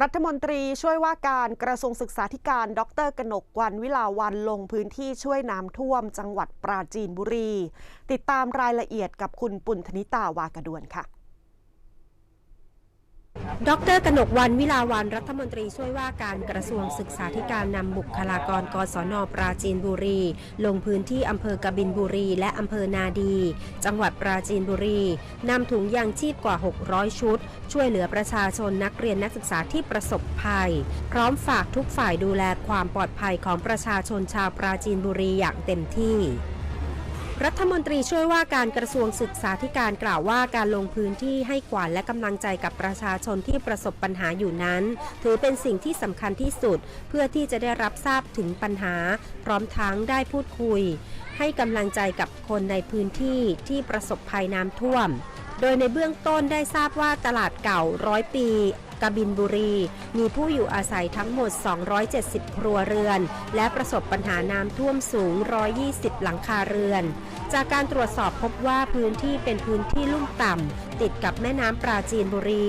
รัฐมนตรีช่วยว่าการกระทรวงศึกษาธิการ ดรกนกวันวิลาวันลงพื้นที่ช่วยน้ำท่วมจังหวัดปราจีนบุรี ติดตามรายละเอียดกับคุณปุณธนิตาวากระดวนค่ะ ดรกนกวันวิลาวันรัฐมนตรีช่วยว่าการกระทรวงศึกษาธิการนำบุคลากรกศนปราจีนบุรี ลงพื้นที่อำเภอกบินบุรี และอำเภอนาดี จังหวัดปราจีนบุรีนำถุงยางชีพกว่า 600 ชุด ช่วยเหลือประชาชนนักเรียนนักศึกษาที่ประสบภัย พร้อมฝากทุกฝ่ายดูแลความปลอดภัยของประชาชนชาวปราจีนบุรีอย่างเต็มที่ รัฐมนตรีช่วยว่าการกระทรวงศึกษาธิการกล่าวว่าการลงพื้นที่ให้ขวัญและกำลังใจกับประชาชนที่ประสบปัญหาอยู่นั้น ถือเป็นสิ่งที่สำคัญที่สุด เพื่อที่จะได้รับทราบถึงปัญหา พร้อมทั้งได้พูดคุย ให้กำลังใจกับคนในพื้นที่ที่ประสบภัยน้ำท่วม โดยในเบื้องต้นได้ทราบว่าตลาดเก่าร้อยปี กบินบุรี มีผู้อยู่อาศัยทั้งหมด 270 ครัวเรือน และประสบปัญหาน้ำท่วมสูง 120 หลังคาเรือน จากการตรวจสอบพบว่าพื้นที่เป็นพื้นที่ลุ่มต่ำติดกับแม่น้ำปราจีนบุรี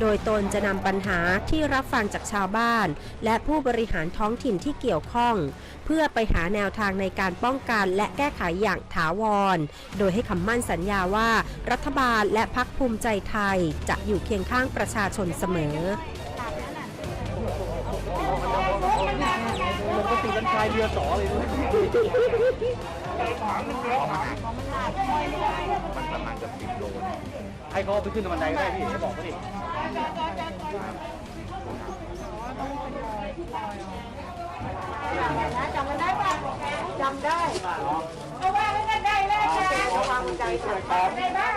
โดยตนจะนำปัญหาที่รับฟังจากชาวบ้าน และผู้บริหารท้องถิ่นที่เกี่ยวข้อง เพื่อไปหาแนวทางในการป้องกันและแก้ไขอย่างถาวร โดยให้คำมั่นสัญญาว่า รัฐบาลและพักภูมิใจไทยจะอยู่เคียงข้างประชาชนเสมอมันก็ตีกันชายเรือสอเลย ให้เขาเอาไปขึ้นบันไดก็ได้พี่ให้บอกเขาดิจำได้ป่ะจำได้เอาว่าไม่ได้เลยนะวางใจช่วยครับได้บ้าง